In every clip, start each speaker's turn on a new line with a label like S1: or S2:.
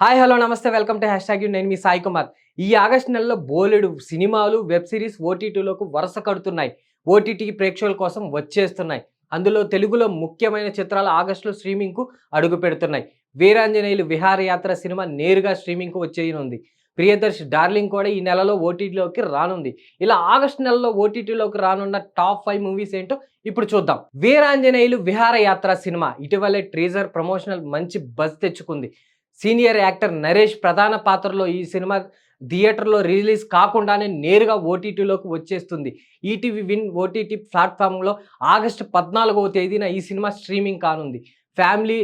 S1: Hi hello నమస్తే. Welcome to hashtag నేను మీ సాయి కుమార్. ఈ ఆగస్ట్ నెలలో బోలెడు సినిమాలు వెబ్ సిరీస్ ఓటీటీలోకి వరుస కడుతున్నాయి. ఓటీటీ ప్రేక్షకుల కోసం వచ్చేస్తున్నాయి. అందులో తెలుగులో ముఖ్యమైన చిత్రాలు ఆగస్టులో స్ట్రీమింగ్కు అడుగు పెడుతున్నాయి. వీరాంజనేయులు విహారయాత్ర సినిమా నేరుగా స్ట్రీమింగ్కు వచ్చేయనుంది. ప్రియదర్శి డార్లింగ్ కూడా ఈ నెలలో ఓటీటీలోకి రానుంది. ఇలా ఆగస్ట్ నెలలో ఓటీటీలోకి రానున్న టాప్ ఫైవ్ మూవీస్ ఏంటో ఇప్పుడు చూద్దాం. వీరాంజనేయులు విహారయాత్ర సినిమా. ఇటీవలే ట్రీజర్ ప్రమోషనల్ మంచి బజ్ తెచ్చుకుంది. సీనియర్ యాక్టర్ నరేష్ ప్రధాన పాత్రలో ఈ సినిమా థియేటర్లో రిలీజ్ కాకుండానే నేరుగా ఓటీటీలోకి వచ్చేస్తుంది. ఈటీవీ విన్ ఓటీటీ ప్లాట్ఫామ్లో ఆగస్టు పద్నాలుగవ తేదీన ఈ సినిమా స్ట్రీమింగ్ కానుంది. ఫ్యామిలీ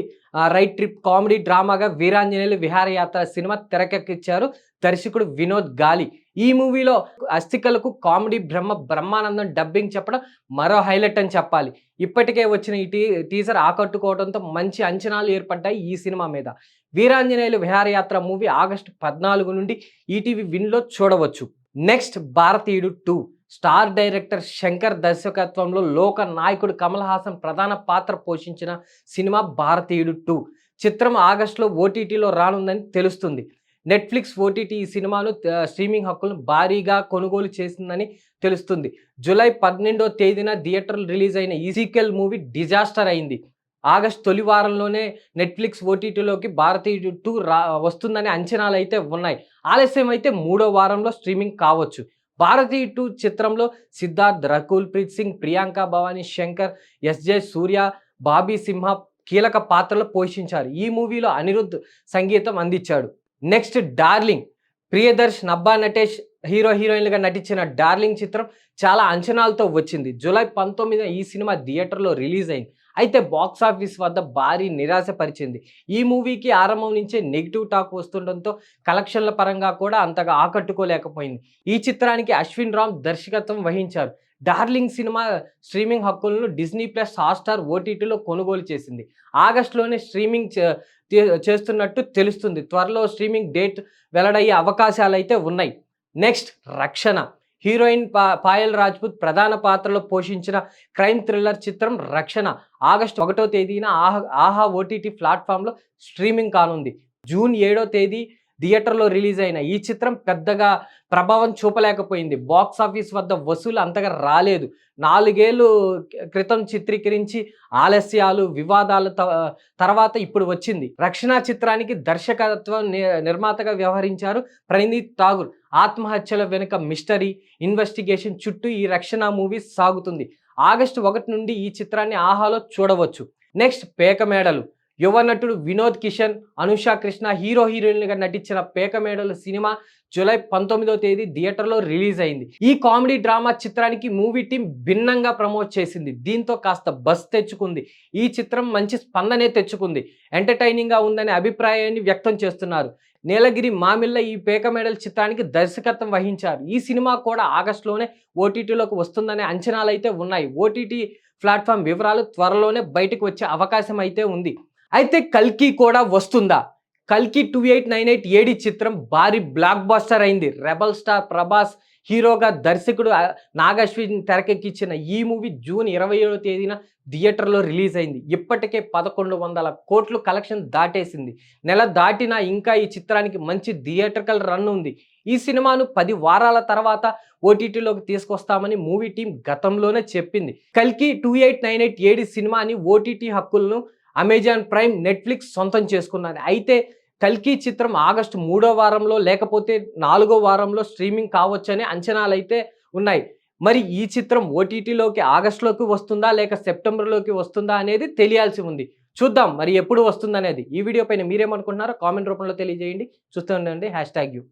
S1: రైట్ ట్రిప్ కామెడీ డ్రామాగా వీరాంజనేయులు విహారయాత్ర సినిమా తెరకెక్కించారు దర్శకుడు వినోద్ గాలి. ఈ మూవీలో అస్థికలకు కామెడీ బ్రహ్మ బ్రహ్మానందం డబ్బింగ్ చెప్పడం మరో హైలైట్ అని చెప్పాలి. ఇప్పటికే వచ్చిన ఈ టీ టీజర్ ఆకట్టుకోవడంతో మంచి అంచనాలు ఏర్పడ్డాయి ఈ సినిమా మీద. వీరాంజనేయులు విహారయాత్ర మూవీ ఆగస్టు పద్నాలుగు నుండి ఈటీవీ విన్లో చూడవచ్చు. నెక్స్ట్ భారతీయుడు టూ. స్టార్ డైరెక్టర్ శంకర్ దర్శకత్వంలో లోక నాయకుడు కమల్ హాసన్ ప్రధాన పాత్ర పోషించిన సినిమా భారతీయుడు టూ. చిత్రం ఆగస్టులో ఓటీటీలో రానుందని తెలుస్తుంది. నెట్ఫ్లిక్స్ ఓటీటీ ఈ సినిమాను స్ట్రీమింగ్ హక్కులను భారీగా కొనుగోలు చేసిందని తెలుస్తుంది. జూలై పన్నెండో తేదీన థియేటర్లు రిలీజ్ అయిన ఈ సీక్వెల్ మూవీ డిజాస్టర్ అయింది. ఆగస్ట్ తొలి వారంలోనే నెట్ఫ్లిక్స్ ఓటీటీలోకి భారతీయుడు టూ రా వస్తుందనే అంచనాలు అయితే ఉన్నాయి. ఆలస్యం అయితే మూడో వారంలో స్ట్రీమింగ్ కావచ్చు. భారతీయ టూ చిత్రంలో సిద్ధార్థ్ రకుల్ ప్రీత్ సింగ్ ప్రియాంక భవానీ శంకర్ ఎస్జే సూర్య బాబీ సింహ కీలక పాత్రలు పోషించారు. ఈ మూవీలో అనిరుద్ధ్ సంగీతం అందించాడు. Next darling. Priyadarshi Nabha Natesh hero హీరోయిన్లుగా నటించిన డార్లింగ్ చిత్రం చాలా అంచనాలతో వచ్చింది. జూలై పంతొమ్మిదిన ఈ సినిమా థియేటర్లో రిలీజ్ అయింది. అయితే బాక్స్ ఆఫీస్ వద్ద భారీ నిరాశపరిచింది ఈ మూవీకి ఆరంభం నుంచే నెగిటివ్ టాక్ వస్తుండటంతో కలెక్షన్ల పరంగా కూడా అంతగా ఆకట్టుకోలేకపోయింది. ఈ చిత్రానికి అశ్విన్ రామ్ దర్శకత్వం వహించారు. డార్లింగ్ సినిమా స్ట్రీమింగ్ హక్కులను డిస్నీ ప్లస్ హాట్స్టార్ ఓటీటీలో కొనుగోలు చేసింది. ఆగస్టులోనే స్ట్రీమింగ్ చే- చేస్తున్నట్టు తెలుస్తుంది. త్వరలో స్ట్రీమింగ్ డేట్ వెల్లడయ్యే అవకాశాలు అయితే ఉన్నాయి. నెక్స్ట్ రక్షణ. హీరోయిన్ పా పాయల్ రాజ్పుత్ ప్రధాన పాత్రలో పోషించిన క్రైమ్ థ్రిల్లర్ చిత్రం రక్షణ. ఆగస్టు ఒకటో తేదీన ఆహా ఆహా ఓటీటీ ప్లాట్ఫామ్లో స్ట్రీమింగ్ కానుంది. జూన్ ఏడో తేదీ థియేటర్లో రిలీజ్ అయిన ఈ చిత్రం పెద్దగా ప్రభావం చూపలేకపోయింది. బాక్స్ ఆఫీస్ వద్ద వసూలు అంతగా రాలేదు. నాలుగేళ్ళు క్రితం చిత్రీకరించి ఆలస్యాలు వివాదాల త- తర్వాత ఇప్పుడు వచ్చింది. రక్షణ చిత్రానికి దర్శకత్వం ని- నిర్మాతగా వ్యవహరించారు ప్రణీత్ ఠాగూర్. ఆత్మహత్యల వెనుక మిస్టరీ ఇన్వెస్టిగేషన్ చుట్టూ ఈ రక్షణ మూవీ సాగుతుంది. ఆగస్టు ఒకటి నుండి ఈ చిత్రాన్ని ఆహాలో చూడవచ్చు. నెక్స్ట్ పేక మేడలు యువ నటుడు వినోద్ కిషన్ అనుషా కృష్ణ హీరో హీరోయిన్లుగా నటించిన పేక మేడలు సినిమా జూలై పంతొమ్మిదో తేదీ థియేటర్లో రిలీజ్ అయింది. ఈ కామెడీ డ్రామా చిత్రానికి మూవీ టీం భిన్నంగా ప్రమోట్ చేసింది. దీంతో కాస్త బస్ తెచ్చుకుంది. ఈ చిత్రం మంచి స్పందనే తెచ్చుకుంది. ఎంటర్టైనింగ్గా ఉందనే అభిప్రాయాన్ని వ్యక్తం చేస్తున్నారు. నీలగిరి మామిళ్ళ ఈ పేక మెడల్ చిత్రానికి దర్శకత్వం వహించారు. ఈ సినిమా కూడా ఆగస్టులోనే ఓటీటీలోకి వస్తుందనే అంచనాలు అయితే ఉన్నాయి. ఓటీటీ ప్లాట్ఫామ్ వివరాలు త్వరలోనే బయటకు వచ్చే అవకాశం అయితే ఉంది. అయితే కల్కి కూడా వస్తుందా? కల్కి two eight nine eight AD చిత్రం భారీ బ్లాక్ బాస్టర్ అయింది. రెబల్ స్టార్ ప్రభాస్ హీరోగా దర్శకుడు ఆ, నాగశ్విన్ తెరకెక్కించిన ఈ మూవీ జూన్ ఇరవై ఏడో తేదీన థియేటర్లో రిలీజ్ అయింది. ఇప్పటికే పదకొండు వందల కోట్లు కలెక్షన్ దాటేసింది. నెల దాటినా ఇంకా ఈ చిత్రానికి మంచి థియేటర్కల్ రన్ ఉంది. ఈ సినిమాను పది వారాల తర్వాత ఓటీటీలోకి తీసుకొస్తామని మూవీ టీం గతంలోనే చెప్పింది. కల్కి two eight nine eight AD సినిమాని ఓటీటీ హక్కులను అమెజాన్ ప్రైమ్ నెట్ఫ్లిక్స్ సొంతం చేసుకున్నది. అయితే కల్కి చిత్రం ఆగస్టు మూడో వారంలో లేకపోతే నాలుగో వారంలో స్ట్రీమింగ్ కావచ్చనే అంచనాలు అయితే ఉన్నాయి. మరి ఈ చిత్రం ఓటీటీలోకి ఆగస్టులోకి వస్తుందా లేక సెప్టెంబర్లోకి వస్తుందా అనేది తెలియాల్సి ఉంది. చూద్దాం మరి ఎప్పుడు వస్తుంది అనేది ఈ వీడియో పైన మీరేమనుకుంటున్నారో కామెంట్ రూపంలో తెలియజేయండి. చూస్తూ ఉండండి. Hashtag U.